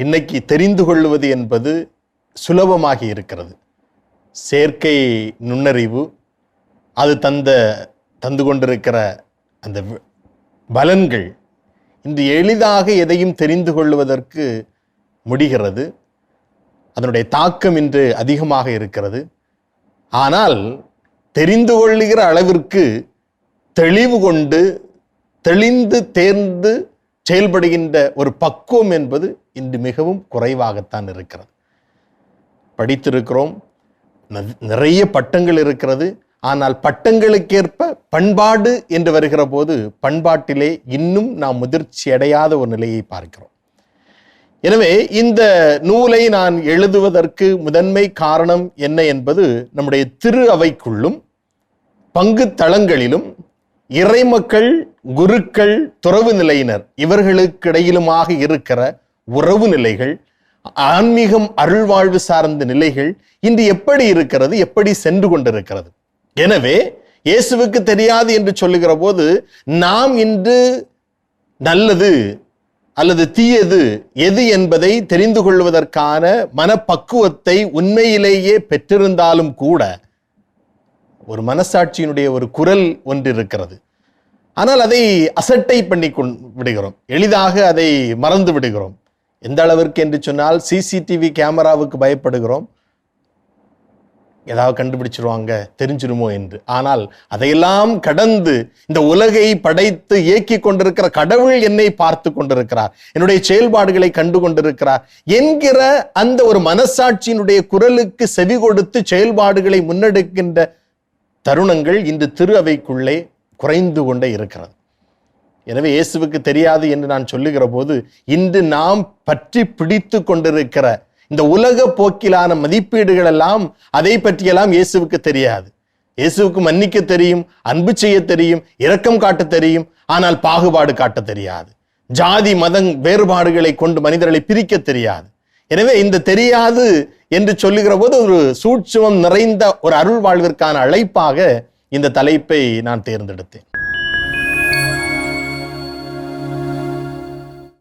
இன்னைக்கு தெரிந்து கொள்வது என்பது சுலபமாகி இருக்கிறது. செயற்கை நுண்ணறிவு அது தந்த தந்து கொண்டிருக்கிற அந்த பலன்கள் இன்று எளிதாக எதையும் தெரிந்து கொள்வதற்கு முடிகிறது. அதனுடைய தாக்கம் இன்று அதிகமாக இருக்கிறது. ஆனால் தெரிந்து கொள்ளுகிற அளவிற்கு தெளிவு கொண்டு தெளிந்து தேர்ந்து செயல்படுகின்ற ஒரு பக்குவம் என்பது இன்று மிகவும் குறைவாகத்தான் இருக்கிறது. படித்திருக்கிறோம் ந- நிறைய பட்டங்கள் இருக்கிறது. ஆனால் பட்டங்களுக்கேற்ப பண்பாடு என்று வருகிற போது பண்பாட்டிலே இன்னும் நாம் முதிர்ச்சி அடையாத ஒரு நிலையை பார்க்கிறோம். எனவே இந்த நூலை நான் எழுதுவதற்கு முதன்மை காரணம் என்ன என்பது நம்முடைய திரு அவைக்குள்ளும் பங்கு தளங்களிலும் இறைமக்கள் குருக்கள் துறவு நிலையினர் இவர்களுக்கிடையிலுமாக இருக்கிற உறவு நிலைகள் ஆன்மீகம் அருள்வாழ்வு சார்ந்த நிலைகள் இன்று எப்படி இருக்கிறது எப்படி சென்று கொண்டிருக்கிறது. எனவே இயேசுவுக்கு தெரியாது என்று சொல்லுகிற போது நாம் இன்று நல்லது அல்லது தீயது எது என்பதை தெரிந்து கொள்வதற்கான மனப்பக்குவத்தை உண்மையிலேயே பெற்றிருந்தாலும் கூட ஒரு மனசாட்சியினுடைய ஒரு குரல் ஒன்று இருக்கிறது ஆனால் அதை அசட்டை பண்ணி கொண் விடுகிறோம். எளிதாக அதை மறந்து விடுகிறோம். எந்த அளவிற்கு என்று சொன்னால் சிசிடிவி கேமராவுக்கு பயப்படுகிறோம். ஏதாவது கண்டுபிடிச்சிருவாங்க தெரிஞ்சிருமோ என்று. ஆனால் அதையெல்லாம் கடந்து இந்த உலகை படைத்து இயக்கி கொண்டிருக்கிற கடவுள் என்னை பார்த்து கொண்டிருக்கிறார். என்னுடைய செயல்பாடுகளை கண்டு கொண்டிருக்கிறார். என்கிற அந்த ஒரு மனசாட்சியினுடைய குரலுக்கு செவி கொடுத்து செயல்பாடுகளை முன்னெடுக்கின்ற தருணங்கள் இன்று திரு அவைக்குள்ளே குறைந்து கொண்டே இருக்கிறது. எனவே இயேசுவுக்கு தெரியாது என்று நான் சொல்லுகிற போது இன்று நாம் பற்றி பிடித்து கொண்டிருக்கிற இந்த உலக போக்கிலான மதிப்பீடுகள் எல்லாம் அதை பற்றியெல்லாம் இயேசுவுக்கு தெரியாது. இயேசுவுக்கு மன்னிக்க தெரியும் அன்பு செய்ய தெரியும் இரக்கம் காட்ட தெரியும் ஆனால் பாகுபாடு காட்ட தெரியாது. ஜாதி மதம் வேறுபாடுகளை கொண்டு மனிதர்களை பிரிக்க தெரியாது. எனவே இந்த தெரியாது என்று சொல்லுகிற போது ஒரு சூட்சுமம் நிறைந்த ஒரு அருள் வாழ்விற்கான அழைப்பாக இந்த தலைப்பை நான் தேர்ந்தெடுத்தேன்.